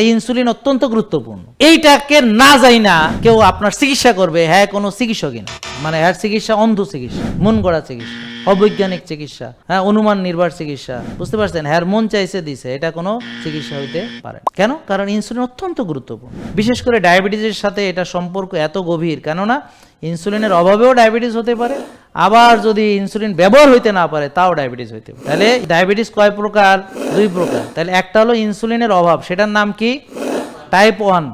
এই ইনসুলিন অত্যন্ত গুরুত্বপূর্ণ। এইটাকে না যাই না কেউ আপনার চিকিৎসা করবে হ্যাঁ কোনো চিকিৎসকই না। মানে হ্যাঁ চিকিৎসা অন্ধ চিকিৎসা, মন গড়া চিকিৎসা, অবৈজ্ঞানিক চিকিৎসা হ্যাঁ অনুমান নির্ভর চিকিৎসা, বুঝতে পারছেন? হ্যাঁ মন চাইছে দিছে, এটা কোনো চিকিৎসা হইতে পারে। কেন? কারণ ইনসুলিন অত্যন্ত গুরুত্বপূর্ণ। বিশেষ করে ডায়াবেটিসের সাথে এটা সম্পর্ক এত গভীর, কেননা ইনসুলিনের অভাবেও ডায়াবেটিস হতে পারে, আবার যদি ইনসুলিন ব্যবহার হইতে না পারে, তাও ডায়াবেটিস হইতে পারে। তাহলে ডায়াবেটিস কয় প্রকার? দুই প্রকার। তাহলে একটা হলো ইনসুলিনের অভাব, সেটার নাম কি? Type one.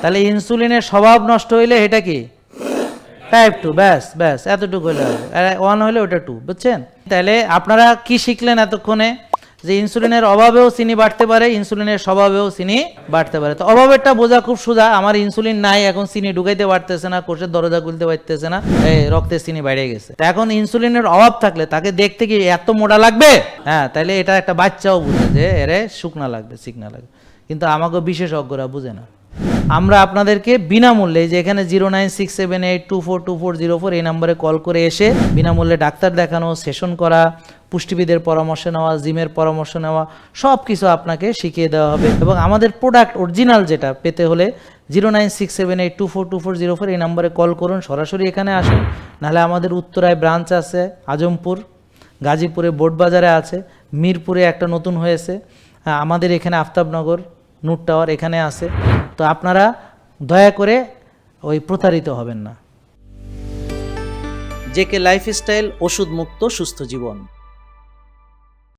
তাহলে ইনসুলিনের স্বভাব নষ্ট হইলে এটা কি? টাইপ টু, ব্যাস ব্যাস, এতটুকু হলে ওয়ান হলে ওটা টু, বুঝছেন? তাহলে আপনারা কি শিখলেন এতক্ষণে? যে ইনসুলিনের অভাবেও চিনি বাড়তে পারে, ইনসুলিনের স্বভাবেও চিনি বাড়তে পারে। তো অভাবেরটা বোঝা খুব সোজা, আমার ইনসুলিন নাই, এখন চিনি ঢুকাইতে পারতেছে না, কোষের দরজা খুলতে পারতেছে না, এই রক্তের চিনি বাইরে গেছে। এখন ইনসুলিনের অভাব থাকলে তাকে দেখতে কি এত মোটা লাগবে? হ্যাঁ তাহলে এটা একটা বাচ্চাও বুঝে যে এরে শুকনা লাগবে, চিকনা লাগবে। কিন্তু আমাকে বিশেষজ্ঞরা বুঝে না। আমরা আপনাদেরকে বিনামূল্যে যে এখানে zero nine six seven eight two four two four zero four এই নম্বরে কল করে এসে বিনামূল্যে ডাক্তার দেখানো সেশন করা পুষ্টিবিদের পরামর্শ নেওয়া জিমের পরামর্শ নেওয়া সব কিছু আপনাকে শিখিয়ে দেওয়া হবে। এবং আমাদের প্রোডাক্ট অরিজিনাল যেটা পেতে হলে zero nine six seven eight two four two four zero four এই নম্বরে কল করুন সরাসরি এখানে আসুন। নাহলে আমাদের উত্তরায় ব্রাঞ্চ আছে আজমপুর গাজীপুরে বোটবাজারে আছে মিরপুরে একটা নতুন হয়েছে হ্যাঁ, আমাদের এখানে আফতাবনগর নূর টাওয়ার এখানে আছে। তো আপনারা দয়া করে ওই প্রতারিত হবেন না। জেকে লাইফস্টাইল ওষুধ মুক্ত সুস্থ জীবন।